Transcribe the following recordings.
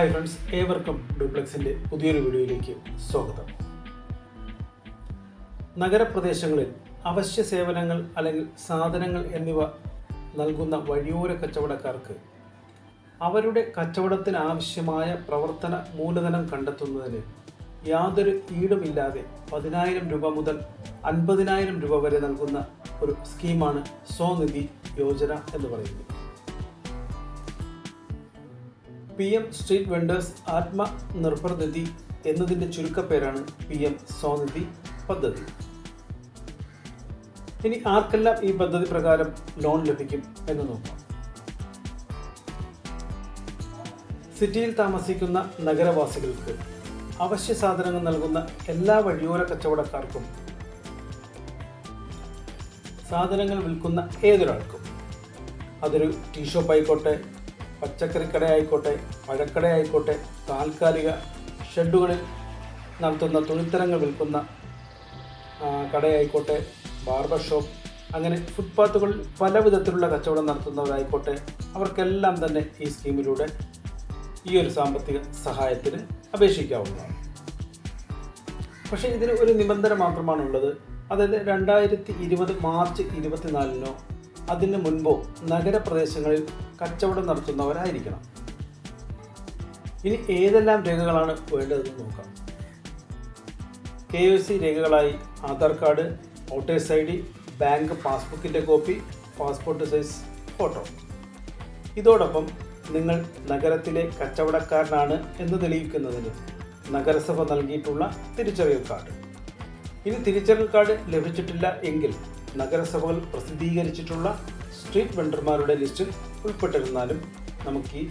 Hi friends ഏവർക്കും ഡ്യൂപ്ലക്സിന്റെ പുതിയൊരു വീഡിയോയിലേക്ക് സ്വാഗതം. നഗരപ്രദേശങ്ങളിൽ അവശ്യ സേവനങ്ങൾ അല്ലെങ്കിൽ സാധനങ്ങൾ എന്നിവ നൽകുന്ന വഴിയോര കച്ചവടക്കാർക്ക് അവരുടെ കച്ചവടത്തിന് ആവശ്യമായ പ്രവർത്തന മൂലധനം കണ്ടെത്തുന്നതിന് യാതൊരു ഈടുമില്ലാതെ പതിനായിരം രൂപ മുതൽ അൻപതിനായിരം രൂപ വരെ നൽകുന്ന ഒരു സ്കീമാണ് സ്വനിധി യോജന എന്ന് പറയുന്നത്. P M street vendors Atmanirbhar Nidhi എന്നതിന്റെ ചുരുക്കപ്പേരാണ് പി എം സ്വനിധി പദ്ധതി. ഇനി ആർക്കെല്ലാം ഈ പദ്ധതി പ്രകാരം ലോൺ ലഭിക്കും എന്ന് നോക്കാം. സിറ്റിയിൽ താമസിക്കുന്ന നഗരവാസികൾക്ക് അവശ്യ സാധനങ്ങൾ നൽകുന്ന എല്ലാ വഴിയോര കച്ചവടക്കാർക്കും സാധനങ്ങൾ വിൽക്കുന്ന ഏതൊരാൾക്കും അതൊരു ടീ ഷോപ്പ് ആയിക്കോട്ടെ പച്ചക്കറി കടയായിക്കോട്ടെ പഴക്കടയായിക്കോട്ടെ താൽക്കാലിക ഷെഡുകളിൽ നടത്തുന്ന തുണിത്തരങ്ങൾ വിൽക്കുന്ന കടയായിക്കോട്ടെ ബാർബർ ഷോപ്പ് അങ്ങനെ ഫുട്പാത്തുകളിൽ പല വിധത്തിലുള്ള കച്ചവടം നടത്തുന്നവരായിക്കോട്ടെ അവർക്കെല്ലാം തന്നെ ഈ സ്കീമിലൂടെ ഈ ഒരു സാമ്പത്തിക സഹായത്തിന് അപേക്ഷിക്കാവുന്നതാണ്. പക്ഷേ ഇതിന് ഒരു നിബന്ധന മാത്രമാണുള്ളത്. അതായത് രണ്ടായിരത്തി ഇരുപത് മാർച്ച് ഇരുപത്തിനാലിനോ അതിന് മുൻപോ നഗരപ്രദേശങ്ങളിൽ കച്ചവടം നടത്തുന്നവരായിരിക്കണം. ഇനി ഏതെല്ലാം രേഖകളാണ് വേണ്ടതെന്ന് നോക്കാം. K O C രേഖകളായി Aadhaar card voters I D bank പാസ്ബുക്കിന്റെ copy passport size photo. ഇതോടൊപ്പം നിങ്ങൾ നഗരത്തിലെ കച്ചവടക്കാരനാണ് എന്ന് തെളിയിക്കുന്നതിന് നഗരസഭ നൽകിയിട്ടുള്ള തിരിച്ചറിയൽ കാർഡ്. ഇനി തിരിച്ചറിയൽ കാർഡ് ലഭിച്ചിട്ടില്ല എങ്കിൽ നഗരസഭകൾ പ്രസിദ്ധീകരിച്ചിട്ടുള്ള സ്ട്രീറ്റ് വെണ്ടർമാരുടെ ലിസ്റ്റിൽ ഉൾപ്പെട്ടിരുന്നാലും നമുക്ക് ഈ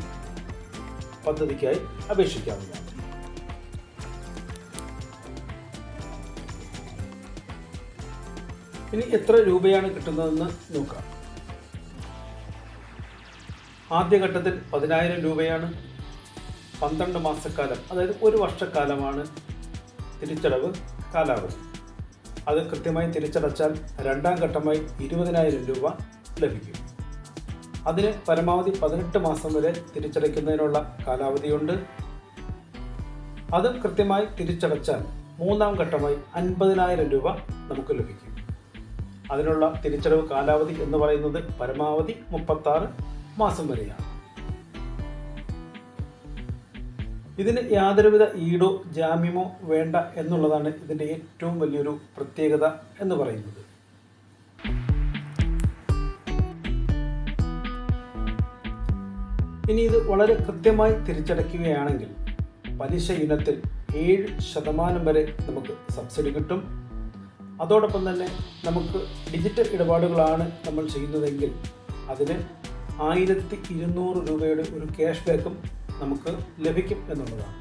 പദ്ധതിക്കായി അപേക്ഷിക്കാവുന്നതാണ്. ഇനി എത്ര രൂപയാണ് കിട്ടുന്നതെന്ന് നോക്കാം. ആദ്യഘട്ടത്തിൽ പതിനായിരം രൂപയാണ് പന്ത്രണ്ട് മാസക്കാലം അതായത് ഒരു വർഷക്കാലമാണ് തിരിച്ചടവ് കാലാവധി. അത് കൃത്യമായി തിരിച്ചടച്ചാൽ രണ്ടാം ഘട്ടമായി ഇരുപതിനായിരം രൂപ ലഭിക്കും. അതിന് പരമാവധി പതിനെട്ട് മാസം വരെ തിരിച്ചടയ്ക്കുന്നതിനുള്ള കാലാവധിയുണ്ട്. അത് കൃത്യമായി തിരിച്ചടച്ചാൽ മൂന്നാം ഘട്ടമായി അൻപതിനായിരം രൂപ നമുക്ക് ലഭിക്കും. അതിനുള്ള തിരിച്ചടവ് കാലാവധി എന്ന് പറയുന്നത് പരമാവധി മുപ്പത്താറ് മാസം വരെയാണ്. ഇതിന് യാതൊരുവിധ ഈടോ ജാമ്യമോ വേണ്ട എന്നുള്ളതാണ് ഇതിന്റെ ഏറ്റവും വലിയൊരു പ്രത്യേകത എന്ന് പറയുന്നത്. ഇനി ഇത് വളരെ കൃത്യമായി തിരിച്ചടയ്ക്കുകയാണെങ്കിൽ പലിശ ഇനത്തിൽ ഏഴ് ശതമാനം വരെ നമുക്ക് സബ്സിഡി കിട്ടും. അതോടൊപ്പം തന്നെ നമുക്ക് ഡിജിറ്റൽ ഇടപാടുകളാണ് നമ്മൾ ചെയ്യുന്നതെങ്കിൽ അതിന് ആയിരത്തി ഇരുന്നൂറ് രൂപയുടെ ഒരു ക്യാഷ് ബാക്കും നമുക്ക് ലഭിക്കും എന്നുള്ളതാണ്.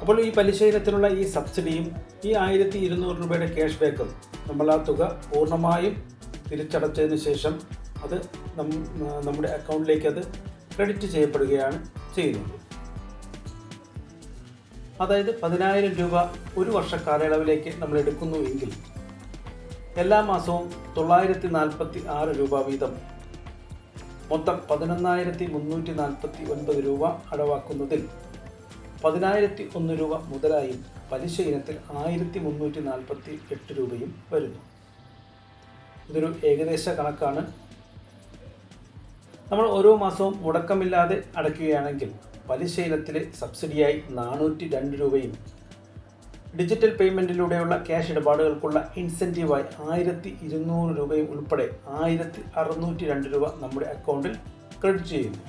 അപ്പോൾ ഈ പലിശ ഇനത്തിലുള്ള ഈ സബ്സിഡിയും ഈ ആയിരത്തി ഇരുന്നൂറ് രൂപയുടെ ക്യാഷ് ബാക്കും നമ്മൾ ആ തുക പൂർണമായും തിരിച്ചടച്ചതിന് ശേഷം അത് നമ്മുടെ അക്കൗണ്ടിലേക്ക് അത് ക്രെഡിറ്റ് ചെയ്യപ്പെടുകയാണ് ചെയ്യുന്നത്. അതായത് പതിനായിരം രൂപ ഒരു വർഷ കാലയളവിലേക്ക് നമ്മൾ എടുക്കുന്നു എങ്കിൽ എല്ലാ മാസവും തൊള്ളായിരത്തി നാൽപ്പത്തി ആറ് രൂപ വീതം. മൊത്തം പതിനൊന്നായിരത്തി മുന്നൂറ്റി നാൽപ്പത്തി ഒൻപത് രൂപ അടവാക്കുന്നതിൽ പതിനായിരത്തി ഒന്ന് രൂപ മുതലായും പലിശ ഇനത്തിൽ ആയിരത്തി മുന്നൂറ്റി നാൽപ്പത്തി എട്ട് രൂപയും വരുന്നു. ഇതൊരു ഏകദേശ കണക്കാണ്. നമ്മൾ ഓരോ മാസവും മുടക്കമില്ലാതെ അടയ്ക്കുകയാണെങ്കിൽ പലിശ സബ്സിഡിയായി നാനൂറ്റി രണ്ട് രൂപയും ഡിജിറ്റൽ പേയ്മെന്റിലൂടെയുള്ള ക്യാഷ് ഇടപാടുകൾക്കുള്ള ഇൻസെന്റീവായി ആയിരത്തി ഇരുന്നൂറ് രൂപയും ഉൾപ്പെടെ ആയിരത്തി അറുന്നൂറ്റി രണ്ട് രൂപ നമ്മുടെ അക്കൗണ്ടിൽ ക്രെഡിറ്റ് ചെയ്യുന്നു.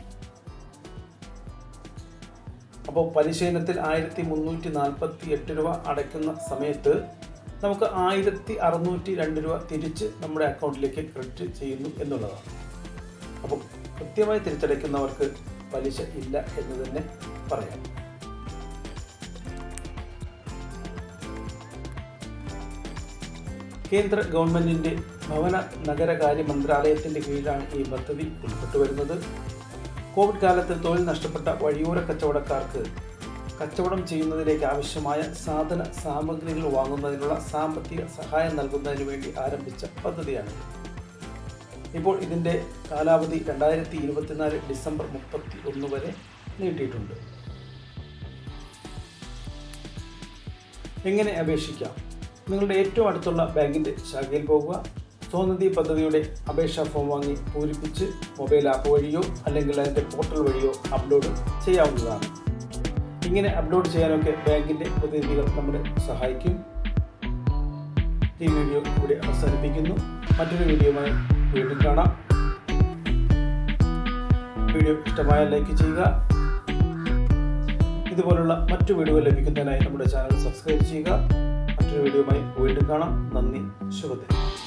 അപ്പോൾ പരിശീലനത്തിൽ ആയിരത്തി മുന്നൂറ്റി നാൽപ്പത്തി എട്ട് രൂപ അടയ്ക്കുന്ന സമയത്ത് നമുക്ക് ആയിരത്തി അറുന്നൂറ്റി രണ്ട് രൂപ തിരിച്ച് നമ്മുടെ അക്കൗണ്ടിലേക്ക് ക്രെഡിറ്റ് ചെയ്യുന്നു എന്നുള്ളതാണ്. അപ്പോൾ കൃത്യമായി തിരിച്ചടയ്ക്കുന്നവർക്ക് പലിശ ഇല്ല എന്ന് തന്നെ പറയാം. കേന്ദ്ര ഗവൺമെന്റിന്റെ ഭവന നഗരകാര്യ മന്ത്രാലയത്തിന്റെ കീഴിലാണ് ഈ പദ്ധതി ഉൾപ്പെട്ടു വരുന്നത് കോവിഡ് കാലത്ത് തൊഴിൽ നഷ്ടപ്പെട്ട വഴിയോര കച്ചവടക്കാർക്ക് കച്ചവടം ചെയ്യുന്നതിലേക്ക് ആവശ്യമായ സാധന സാമഗ്രികൾ വാങ്ങുന്നതിനുള്ള സാമ്പത്തിക സഹായം നൽകുന്നതിന് വേണ്ടി ആരംഭിച്ച പദ്ധതിയാണ് ഇപ്പോൾ ഇതിന്റെ കാലാവധി രണ്ടായിരത്തി ഇരുപത്തിനാല് ഡിസംബർ മുപ്പത്തി ഒന്ന് വരെ നീട്ടിയിട്ടുണ്ട്. എങ്ങനെ അപേക്ഷിക്കാം? നിങ്ങളുടെ ഏറ്റവും അടുത്തുള്ള ബാങ്കിന്റെ ശാഖയിൽ പോകുക. സ്വനിധി പദ്ധതിയുടെ അപേക്ഷാ ഫോം വാങ്ങി പൂരിപ്പിച്ച് മൊബൈൽ ആപ്പ് വഴിയോ അല്ലെങ്കിൽ അതിന്റെ പോർട്ടൽ വഴിയോ അപ്ലോഡ് ചെയ്യാവുന്നതാണ്. ഇങ്ങനെ അപ്ലോഡ് ചെയ്യാനൊക്കെ ബാങ്കിന്റെ പ്രതിനിധികൾ നമ്മളെ സഹായിക്കും. ഈ വീഡിയോ ഇവിടെ അവസാനിപ്പിക്കുന്നു. മറ്റൊരു വീഡിയോയുമായി വീണ്ടും കാണാം. വീഡിയോ ഇഷ്ടമായ ലൈക്ക് ചെയ്യുക. ഇതുപോലുള്ള മറ്റു വീഡിയോ ലഭിക്കുന്നതിനായി നമ്മുടെ ചാനൽ സബ്സ്ക്രൈബ് ചെയ്യുക. വീഡിയോയുമായി വീണ്ടും കാണാം. നന്ദി. ശുഭദിനം.